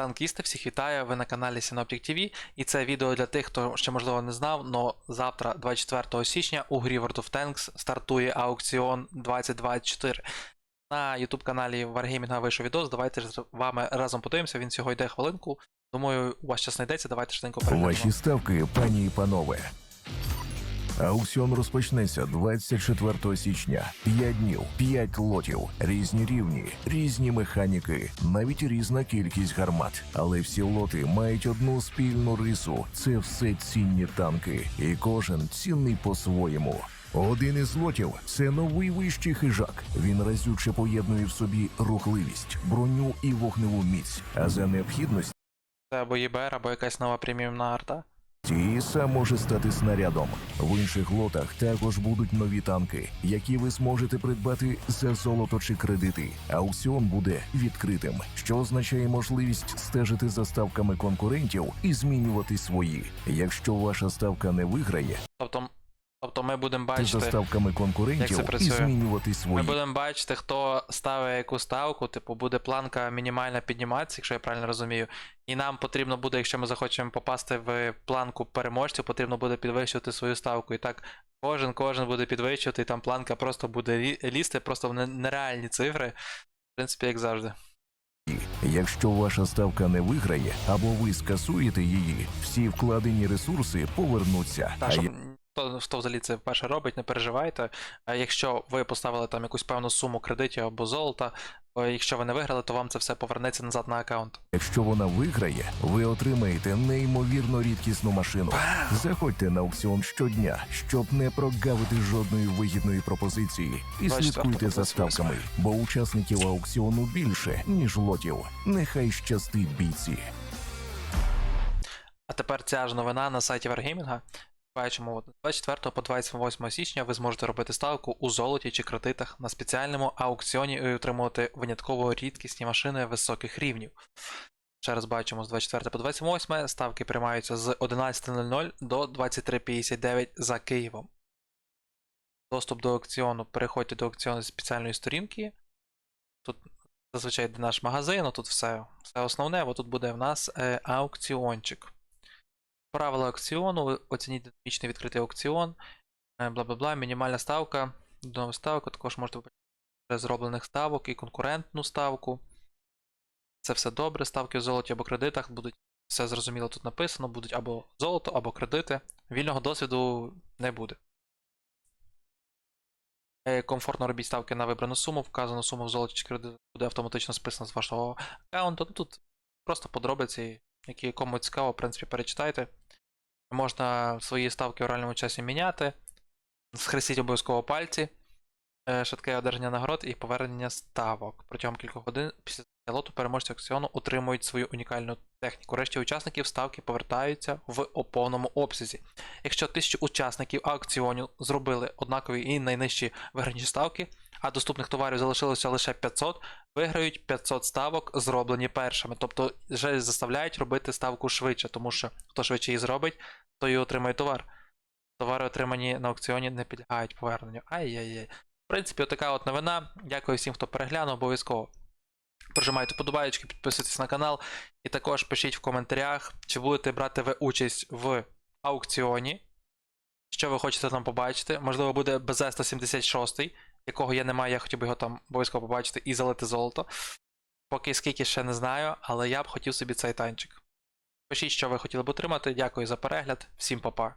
Танкісти, всіх вітаю, ви на каналі Synoptic TV, і це відео для тих, хто ще можливо не знав, але завтра, 24 січня, у грі World of Tanks стартує аукціон 2024. На YouTube каналі Wargaming вийшов відос. Давайте з вами разом подивимося. Він цього йде хвилинку. Думаю, у вас час знайдеться. Давайте швиденько переглянемо. Ваші ставки, пані і панове. Аукціон розпочнеться 24 січня. 5 днів, 5 лотів, різні рівні, різні механіки, навіть різна кількість гармат. Але всі лоти мають одну спільну рису: це все цінні танки, і кожен цінний по-своєму. Один із лотів це новий вищий хижак. Він разюче поєднує в собі рухливість, броню і вогневу міць. А за необхідності Це або ЄБР, або якась нова преміумна арта. І сам може стати снарядом. В інших лотах також будуть нові танки, які ви зможете придбати за золото чи кредити. Аукціон буде відкритим, що означає можливість стежити за ставками конкурентів і змінювати свої. Якщо ваша ставка не виграє, Тобто, тобто ми будемо бачити. ставками як це конкурентів і змінювати Ми будемо бачити, хто ставить яку ставку, типу, буде планка мінімальна підніматися, якщо я правильно розумію. І нам потрібно буде, якщо ми захочемо попасти в планку переможців, потрібно буде підвищувати свою ставку. І так кожен кожен буде підвищувати, і там планка просто буде лізти, просто в нереальні цифри. В принципі, як завжди. Якщо ваша ставка не виграє або ви скасуєте її, всі вкладені ресурси повернуться. Так, А щоб хто, хто взагалі це вперше робить, не переживайте. А якщо ви поставили там якусь певну суму кредитів або золота, е, якщо ви не виграли, то вам це все повернеться назад на аккаунт. Якщо вона виграє, ви отримаєте неймовірно рідкісну машину. Заходьте на аукціон щодня, щоб не прогавити жодної вигідної пропозиції, і 24 слідкуйте за ставками, бо учасників аукціону більше ніж лотів. Нехай щастить бійці. А тепер ця ж новина на сайті Wargaming. Бачимо, от 24 по 28 січня ви зможете робити ставку у золоті чи кредитах на спеціальному аукціоні і отримувати винятково рідкісні машини високих рівнів. Ще раз бачимо, з 24 по 28 ставки приймаються з 11.00 до 23.59 за Києвом. Доступ до аукціону. Переходьте до аукціону з спеціальної сторінки. Тут зазвичай йде наш магазин, а тут все, все основне, бо тут буде в нас е, аукціончик. Правила аукціону, оцініть динамічний відкритий аукціон, е, бла бла бла, мінімальна ставка, до ставок, також можете побачити зроблених ставок і конкурентну ставку. Це все добре, ставки в золоті або кредитах будуть, все зрозуміло тут написано, будуть або золото, або кредити. Вільного досвіду не буде. Е, Комфортно робіть ставки на вибрану суму, вказану суму в золоті чи кредит буде автоматично списана з вашого аккаунту. Ну, тут просто подробиці, які кому цікаво, в принципі, перечитайте. Можна свої ставки в реальному часі міняти. Схрестіть обов'язково пальці, е, швидке одержання нагород і повернення ставок. Протягом кількох годин після лоту переможці аукціону отримують свою унікальну техніку. Решті учасників ставки повертаються в повному обсязі. Якщо тисячі учасників аукціону зробили однакові і найнижчі виграні ставки, а доступних товарів залишилося лише 500, виграють 500 ставок, зроблені першими. Тобто вже заставляють робити ставку швидше, тому що хто швидше її зробить, той і отримає товар. Товари, отримані на аукціоні, не підлягають поверненню. Ай-яй-яй. В принципі, отака от новина. Дякую всім, хто переглянув, обов'язково. Прожимайте подобаєчки, підписуйтесь на канал. І також пишіть в коментарях, чи будете брати ви участь в аукціоні. Що ви хочете там побачити? Можливо, буде БЗ-176, якого я не маю, я хотів би його там обов'язково побачити і залити золото. Поки скільки ще не знаю, але я б хотів собі цей танчик. Пишіть, що ви хотіли б отримати. Дякую за перегляд. Всім па-па.